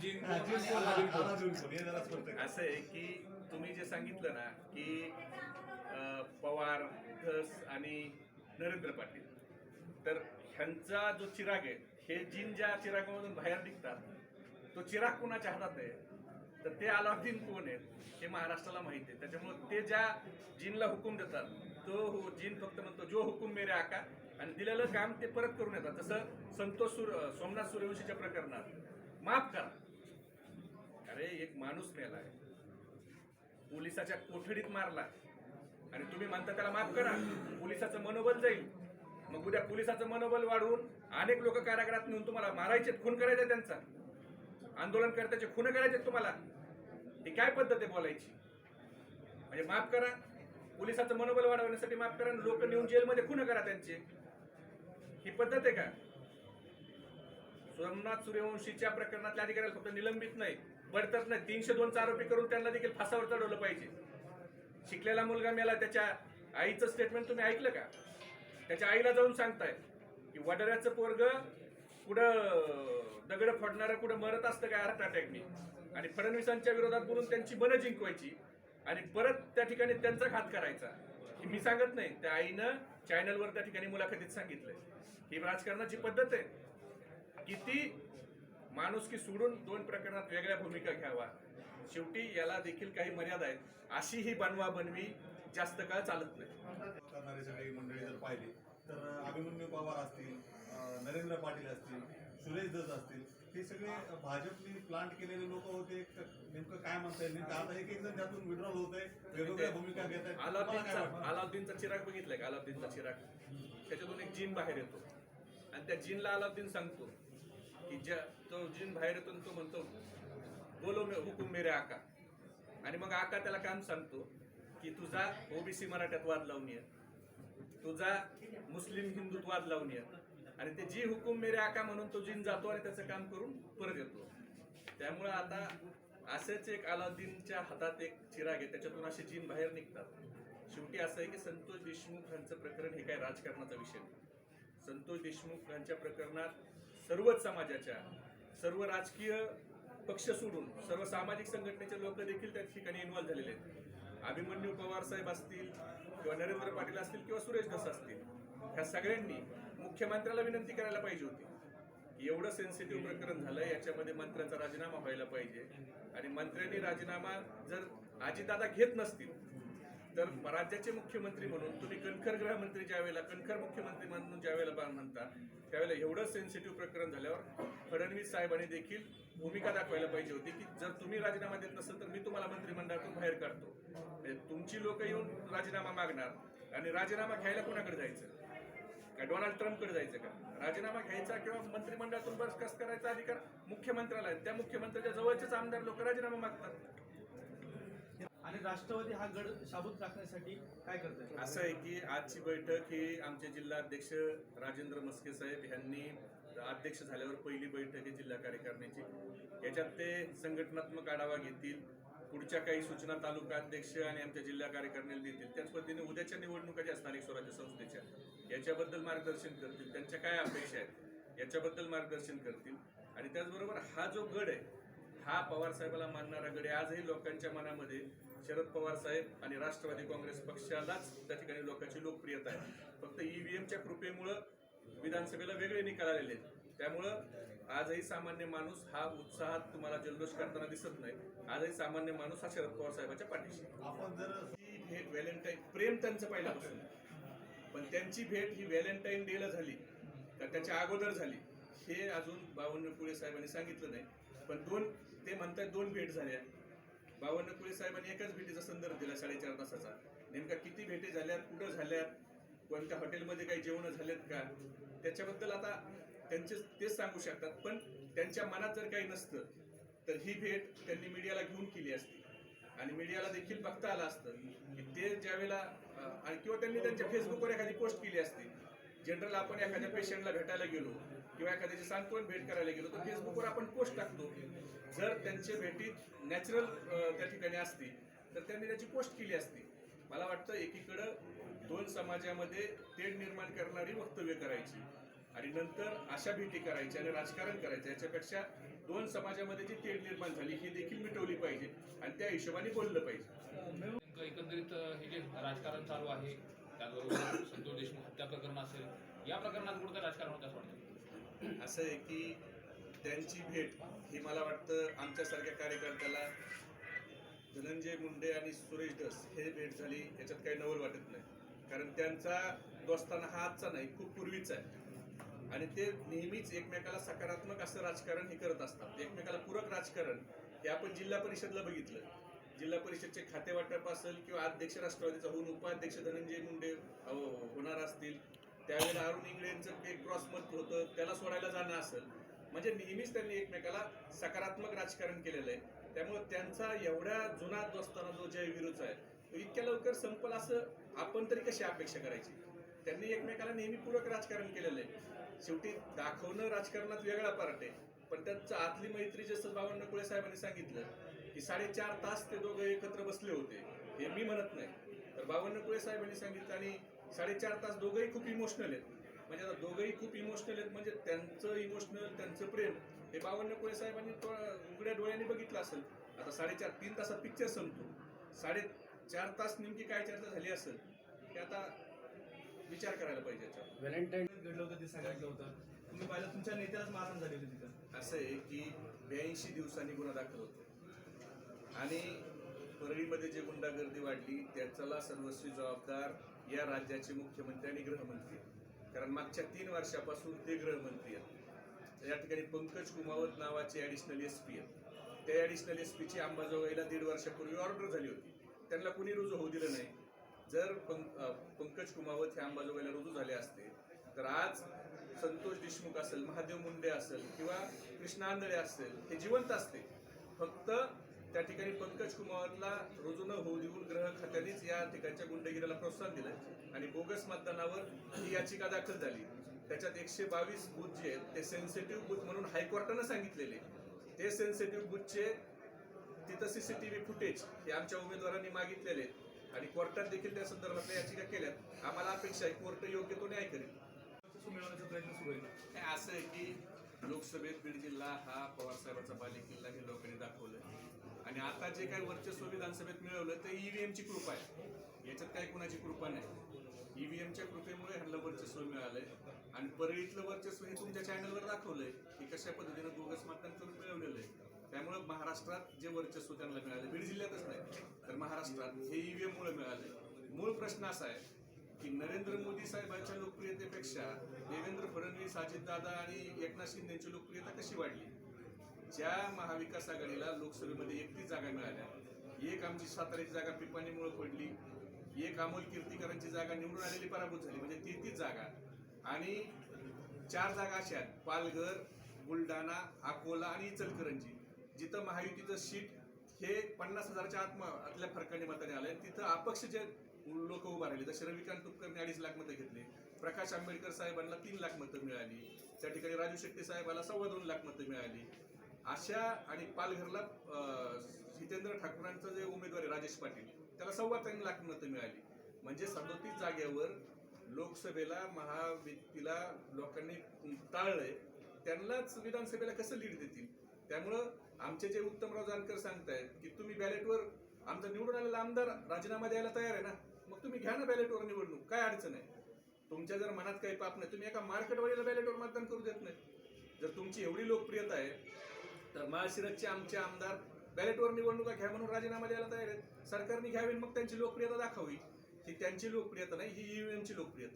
Gene. असं आहे की तुम्ही जे सांगितलं ना की पवार धस आणि नरेंद्र पाटील तर ह्यांचा जो चिराग आहे हे जीन ज्या चिरागामधून बाहेर निघतात तो चिराग कोणाच्या हातात आहे? तर ते अलाउद्दीन कोण आहेत हे महाराष्ट्राला माहिती आहे. त्याच्यामुळे ते ज्या जीनला हुकूम देतात तो हु- जीन फक्त म्हणतो जो हुकूम मेरे आका आणि दिलेलं काम ते परत करून येतात. जसं संतोष सूर सोमनाथ सूर्यवंशीच्या प्रकरणात. माफ करा. अरे एक माणूस मेला आहे पोलिसाच्या कोठडीत मारला आणि तुम्ही म्हणता त्याला माफ करा. पोलिसाचं मनोबल जाईल. मग उद्या पोलिसाचं मनोबल वाढवून अनेक लोक कारागृहात नेऊन तुम्हाला मारायचे खून करायचे त्यांचा. आंदोलनकर्त्याचे खून करायचे तुम्हाला. ही काय पद्धत आहे बोलायची? म्हणजे माफ करा. पोलिसाचं मनोबल वाढवण्यासाठी माफ करा लोक नेऊन जेलमध्ये खून करा त्यांचे. ही पद्धत आहे का? सोमनाथ सूर्यवंशीच्या प्रकरणातल्या अधिकाऱ्याला फक्त निलंबित नाही. बडतर्फ नाही तीनशे दोनचा आरोपी करून त्यांना देखील फासावर चढवलं पाहिजे. शिकलेला मुलगा मेला त्याच्या आईचं स्टेटमेंट तुम्ही ऐकलं का? त्याच्या आईला जाऊन सांगताय की वडाऱ्याचं पोरग कुठं दगड फोडणारं कुठं मरत असतं काय हार्ट अटॅकने आणि फडणवीसांच्या विरोधात बोलून त्यांची मनं जिंकवायची आणि परत त्या ठिकाणी त्यांचा घात करायचा. ही मी सांगत नाही. त्या आईनं चॅनलवर त्या ठिकाणी मुलाखतीत सांगितलंय. ही राजकारणाची पद्धत आहे. किती माणुसकी सोडून दोन प्रकरणात वेगळ्या भूमिका घ्यावा. शेवटी याला देखील काही मर्यादा आहेत. अशी ही बनवा बनवी जास्त काळ चालत नाही. करणारी सगळी मंडळी जर पाहिली तर अभिमन्यू पवार असतील नरेंद्र पाटील असतील सुरेश दस असतील हे सगळे भाजपने प्लांट केलेले लोक होते. नेमकं काय म्हणता येईल? नेमकं आता एक एक जण त्यातून विड्रॉल होत आहे वेगवेगळ्या भूमिका घेत आहेत. अलाउद्दीनचा? अलाउद्दीनचा चिराग बघितलाय का? अलाउद्दीनचा चिराग. त्याच्यातून एक जीन बाहेर येतो. आणि त्या जीनला अलाउद्दीन सांगतो की ज्या तो जीन बाहेर येतो तो म्हणतो बोलो मे हुकुम मेरे आका. आणि मग आका त्याला काम सांगतो की तुझा ओबीसी मराठ्यात वाद लावून ये. तुझा मुस्लिम हिंदूत वाद लावून ये. आणि ते जी हुकुम मेरे आका म्हणून तो जीन जातो आणि त्याचं काम करून परत येतो. त्यामुळे आता असेच एक अलाउद्दीनच्या हातात एक चिराग आहे. त्याच्यातून असे जीन बाहेर निघतात. शेवटी असं आहे की संतोष देशमुख यांचं प्रकरण हे काय राजकारणाचा विषय नाही. संतोष देशमुख यांच्या प्रकरणात सर्वच समाजाच्या सर्व राजकीय पक्ष सोडून सर्व सामाजिक संघटनेचे लोक देखील त्या ठिकाणी इन्व्हॉल्व्ह झालेले आहेत. अभिमन्यू पवार साहेब असतील किंवा नरेंद्र पाटील असतील किंवा सुरेश धस असतील ह्या सगळ्यांनी मुख्यमंत्र्याला विनंती करायला पाहिजे होती एवढं सेन्सिटिव्ह प्रकरण झालंय याच्यामध्ये मंत्र्यांचा राजीनामा व्हायला पाहिजे. आणि मंत्र्यांनी राजीनामा जर आजीदादा घेत नसतील तर राज्याचे मुख्यमंत्री म्हणून तुम्ही कणखर गृहमंत्री ज्या वेळेला कणखर मुख्यमंत्री म्हणून ज्या वेळेला म्हणता त्यावेळेला एवढं सेन्सिटिव्ह प्रकरण झाल्यावर फडणवीस साहेबांनी देखील भूमिका दाखवायला पाहिजे होती की जर तुम्ही राजीनामा देत नसेल तर मी तुम्हाला मंत्रिमंडळातून बाहेर काढतो. म्हणजे तुमची लोक येऊन राजीनामा मागणार आणि राजीनामा घ्यायला कोणाकडे जायचं? का डोनाल्ड ट्रम्पकडे जायचं का? राजीनामा घ्यायचा किंवा मंत्रिमंडळातून बरखास्त करायचा अधिकार मुख्यमंत्र्याला त्या मुख्यमंत्र्याच्या जवळचेच आमदार लोक राजीनामा मागतात. आणि राष्ट्रवादी हा गड शाबूत राखण्यासाठी काय करताय? असं आहे की आजची बैठक ही आमचे जिल्हाध्यक्ष राजेंद्र मस्के साहेब यांनी अध्यक्ष झाल्यावर पहिली बैठक आहे जिल्हा कार्यकारिणीची. याच्यात ते संघटनात्मक आढावा घेतील पुढच्या काही सूचना तालुका अध्यक्ष आणि आमच्या जिल्हा कार्यकारिणीला देतील. त्याच पद्धतीने उद्याच्या निवडणुका ज्या स्थानिक स्वराज्य संस्थेच्या याच्याबद्दल मार्गदर्शन करतील. त्यांच्या काय अपेक्षा आहेत याच्याबद्दल मार्गदर्शन करतील. आणि त्याचबरोबर हा जो गड आहे हा पवार साहेबाला मानणारा गड आहे. आजही लोकांच्या मनामध्ये शरद पवार साहेब आणि राष्ट्रवादी काँग्रेस पक्षालाच त्या ठिकाणी लोकांची लोकप्रियता आहे. फक्त ईव्हीएमच्या कृपेमुळं विधानसभेला वेगळे निकाल आलेले आहेत. त्यामुळं आजही सामान्य माणूस हा उत्साहात तुम्हाला जल्लोष करताना दिसत नाही. आजही सामान्य माणूस हा शरद पवार साहेबाच्या पाठीशी आपण जर हे व्हॅलेंटाईन प्रेम त्यांचं पहिल्यापासून. पण त्यांची भेट ही व्हॅलेंटाईन डेला झाली. का त्याच्या अगोदर झाली. हे अजून बावन्न कुळे साहेबांनी सांगितलं नाही. पण दोन ते म्हणतात दोन भेट झाल्या. बावन्न साहेबांनी एकाच भेटीचा संदर्भ दिला साडेचार तासाचा. नेमका किती भेटी झाल्यात कुठं झाल्यात कोणत्या हॉटेलमध्ये काही जेवण झालेत का? त्याच्याबद्दल आता त्यांचे तेच सांगू शकतात पण त्यांच्या मनात जर काही नसतं तर ही भेट त्यांनी मीडियाला घेऊन केली असती. आणि मीडियाला देखील बघता आलं असतं की ते ज्यावेळेला आणि किंवा त्यांनी त्यांच्या फेसबुकवर एखादी पोस्ट केली असती. जनरल आपण एखाद्या पेशंटला भेटायला गेलो किंवा एखाद्याची सांत्वन भेट करायला गेलो तर फेसबुकवर आपण पोस्ट टाकतो. जर त्यांच्या भेटीत नॅचरल त्या ठिकाणी असती तर त्यांनी त्याची पोस्ट केली असती. मला वाटतं एकीकडं दोन समाजामध्ये तेढ निर्माण करणारी वक्तव्य करायची आणि नंतर अशा भेटी करायच्या आणि राजकारण करायचं. याच्यापेक्षा दोन समाजामध्ये जी तेढ निर्माण झाली ही देखील मिटवली पाहिजे आणि त्या हिशोबाने बोललं पाहिजे. एकंदरीत हे जे राजकारण चालू आहे त्याचबरोबर संतोष देशमुख हत्या प्रकरण असेल या प्रकरणात कुठं राजकारण होतं असं वाटतं? असं आहे की त्यांची भेट ही मला वाटतं आमच्यासारख्या कार्यकर्त्याला धनंजय मुंडे आणि सुरेश दस हे भेट झाली याच्यात काही नवल वाटत नाही. कारण त्यांचा दोस्ताना हा आजचा नाही खूप पूर्वीचा आहे. आणि ते नेहमीच एकमेकाला सकारात्मक असं राजकारण हे करत असतात. एकमेकाला पूरक राजकारण हे आपण जिल्हा परिषदला बघितलं. जिल्हा परिषदचे खाते वाटप असेल किंवा अध्यक्ष राष्ट्रवादीचा होऊन उपाध्यक्ष धनंजय मुंडे हो, हो, होणार असतील. त्यावेळेला अरुण इंगळे यांचं एक क्रॉस मत होतं त्याला सोडायला जाणं असेल. म्हणजे नेहमीच त्यांनी एकमेकाला सकारात्मक राजकारण केलेलं आहे. त्यामुळे त्यांचा एवढ्या जुना दोस्ताना जो जय विरोध आहे तो इतक्या लवकर संपल असं आपण तरी कशी अपेक्षा करायची? त्यांनी एकमेकाला नेहमी पूरक राजकारण केलेलं आहे. शेवटी दाखवणं राजकारणात वेगळा पार्ट आहे. पण त्यांचं आतली मैत्री जसं बावन्न कुळे साहेबांनी सांगितलं की साडेचार तास ते दोघं एकत्र बसले होते हे मी म्हणत नाही. तर बावन्न कुळे साहेबांनी सांगितलं आणि साडेचार तास दोघंही खूप इमोशनल आहेत. म्हणजे आता दोघंही खूप इमोशनल आहेत म्हणजे त्यांचं इमोशनल त्यांचं प्रेम हे बावन्न कुळे साहेबांनी तो उघड्या डोळ्यांनी बघितलं असेल. आता साडेचार तीन तासात पिक्चर संपतो. साडेचार तास नेमकी काय चर्चा झाली असेल हे आता विचार करायला पाहिजे याच्यावर. व्हॅलेंटाईन घडलं होतं ते सांगितलं होतं तुम्ही पाहिलं तुमच्या नेत्यालाच मारहाण झाली होती तिथं. असं आहे की ब्याऐंशी दिवसांनी गुन्हा दाखल होतो. आणि परळीमध्ये जी गुंडागर्दी वाढली त्याच्याला सर्वस्वी जबाबदार या राज्याचे मुख्यमंत्री आणि गृहमंत्री. आहेत. कारण मागच्या तीन वर्षापासून ते गृहमंत्री आहेत. या ठिकाणी पंकज कुमावत नावाचे ॲडिशनल एस पी आहेत. त्या ॲडिशनल एस पीची अंबाजोगाईला दीड वर्षापूर्वी ऑर्डर झाली होती. त्यांना कुणी रुजू होऊ दिलं नाही. जर पंक पंकज कुमावत हे अंबाजोगाईला रुजू झाले असते तर आज संतोष देशमुख असेल महादेव मुंडे असेल किंवा कृष्णा आंधळे असेल हे जिवंत असते. फक्त त्या ठिकाणी पंकज कुमावतला रुजू न होऊ देऊन ग्रह खात्यानेच या ठिकाणच्या गुंडगिरीला प्रोत्साहन दिलं. आणि बोगस मतदानावर ही याचिका दाखल झाली. त्याच्यात एकशे बावीस बूथ जे आहेत ते सेन्सिटिव्ह बूथ म्हणून हायकोर्टानं सांगितलेले. ते सेन्सिटिव्ह बूथचे तिथं सीसीटीव्ही फुटेज हे आमच्या उमेदवारांनी मागितलेले आणि कोर्टात देखील त्या संदर्भातल्या याचिका केल्यात. आम्हाला अपेक्षा आहे कोर्ट योग्य तो न्याय करेल. मिळवण्याचा प्रयत्न सुरू आहे. असं आहे की लोकसभेत बीड जिल्हा हा पवारसाहेबांचा बालेकिल्ला हे लोकांनी दाखवलं आणि आता जे काही वर्चस्व विधानसभेत मिळवलं ते ईव्हीएमची कृपा आहे. याच्यात काही कुणाची कृपा नाही. ईव्हीएमच्या कृपेमुळे ह्यांना वर्चस्व मिळालंय. आणि परळीतलं वर्चस्व हे तुमच्या चॅनलवर दाखवलंय. की कशा पद्धतीनं बोगस मतदान करून मिळवलेलं आहे. त्यामुळे महाराष्ट्रात जे वर्चस्व त्यांना मिळालं बीड जिल्ह्यातच नाही तर महाराष्ट्रात हे ईव्हीएममुळे मिळालंय. मूळ प्रश्न असा आहे की नरेंद्र मोदी साहेबांच्या लोकप्रियतेपेक्षा देवेंद्र फडणवीस अजितदादा आणि एकनाथ शिंदेची लोकप्रियता कशी वाढली? ज्या महाविकास आघाडीला लोकसभेमध्ये एकतीस जागा मिळाल्या एक आमची साताऱ्याची जागा पिपाणीमुळे पडली एक अमोल कीर्तीकरांची जागा निवडून आलेली पराभूत झाली म्हणजे तेहतीस जागा. आणि चार जागा अशा आहेत पालघर बुलढाणा अकोला आणि इचलकरंजी. जिथं महायुतीचं सीट हे पन्नास हजारच्या आत्म आतल्या फरकाने मताने आलं तिथं अपक्ष जे लोक उभा जसे रविकांत तुपकरने अडीच लाख मतं घेतले. प्रकाश आंबेडकर साहेबांना तीन लाख मतं मिळाली. त्या ठिकाणी राजू शेट्टी साहेबांना सव्वा दोन लाख मतं मिळाली. अशा आणि पालघरला जितेंद्र हितेंद्र ठाकूरांचा जे उमेदवार आहे राजेश पाटील त्याला सव्वा तीन लाख मतं मिळाली. म्हणजे सदोतीस जागेवर लोकसभेला महाव्यक्तीला लोकांनी टाळलंय. त्यांनाच विधानसभेला कसं लीड देतील? त्यामुळं आमचे जे उत्तमराव जानकर सांगतायत की तुम्ही बॅलेटवर आमचा निवडून आलेला आमदार राजीनामा द्यायला तयार आहे ना? घ्या ना बॅलेटवर निवडणूक. काय अडचण आहे? तुमच्या जर मनात काही पाप नाही तुम्ही एका मार्केटवाडीला बॅलेटवर मतदान करू देत नाही. जर तुमची एवढी लोकप्रियता आहे तर माळशिरसचे आमचे आमदार बॅलेटवर निवडणुका घ्या म्हणून राजीनामा द्यायला तयार आहेत. सरकारने घ्यावी मग त्यांची लोकप्रियता दाखवावी. ही त्यांची लोकप्रियता नाही ही ईव्हीएमची लोकप्रियता.